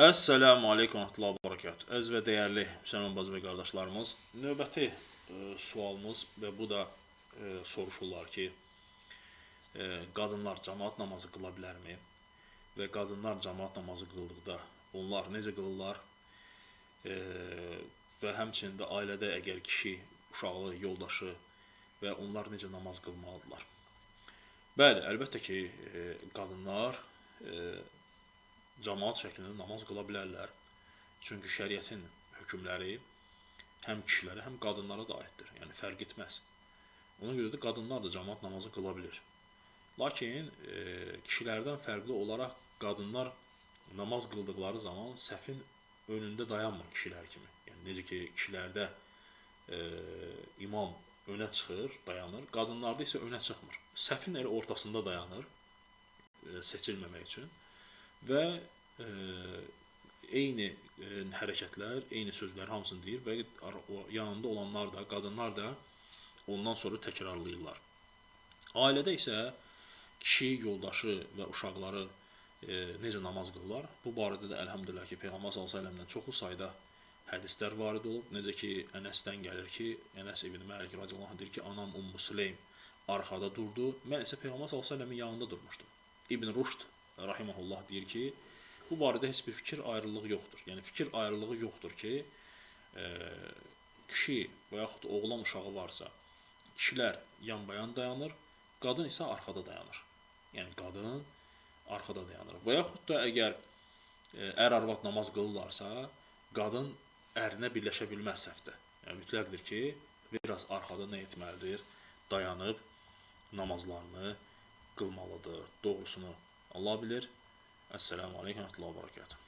Əssalamu aleykum və bərəkət. Əziz və dəyərli müsəlman bacı və qardaşlarımız, növbəti e, sualımız və bu da e, soruşurlar ki, e, qadınlar cəmaat namazı qıla bilərmi? Və qadınlar cəmaat namazı qıldıqda onlar necə qılırlar? E, və həmçinin də ailədə əgər kişi, uşaqlı, yoldaşı və onlar necə namaz qılmalıdırlar? Bəli, əlbəttə ki, e, qadınlar e, cəmaat şəklində namaz qıla bilərlər. Çünki şəriətin hökmləri həm kişilərə, həm qadınlara da aiddir. Yəni fərq etməz. Ona görə də qadınlar da cəmaat namazı qıla bilir. Lakin e, kişilərdən fərqli olaraq qadınlar namaz qıldıqları zaman səfin önündə dayanmır kişilər kimi. Yəni necə ki kişilərdə e, imam önə çıxır, dayanır, qadınlarda isə önə çıxmır. Səfin elə ortasında dayanır e, seçilməmək üçün və e, eyni e, hərəkətlər, eyni sözlər hamısını deyir və yanında olanlar da, qadınlar da ondan sonra təkrarlayırlar. Ailədə isə kişi, yoldaşı və uşaqları e, necə namaz qılırlar? Bu barədə də əlhəmdülillah ki, Peyğəmbər sallallahu əleyhi çoxlu sayda hədislər varid olub. Necə ki, Ənəsdən gəlir ki, Ənəs ibn Məlik radiyallahu anh deyir ki, anam Ummu Süleym arxada durdu. Mən isə Peyğəmbər sallallahu əleyhi yanında durmuşdum. İbn Rüşd rahimehullah deyir ki, bu barədə heç bir fikir ayrılığı yoxdur. Yəni fikir ayrılığı yoxdur ki, e, kişi və yaxud oğlan uşağı varsa, kişilər yan-bayan dayanır, qadın isə arxada dayanır. Yəni qadın arxada dayanır. Və yaxud da əgər e, ər arvad namaz qılırlarsa, qadın ərinə birləşə bilməz səhvdə. Yəni mütləqdir ki, biraz arxada nə etməlidir? Dayanıb namazlarını qılmalıdır. Doğrusunu Allah bilir. Esselamu Aleyküm ve Rahmetullahi ve Berekatuhu.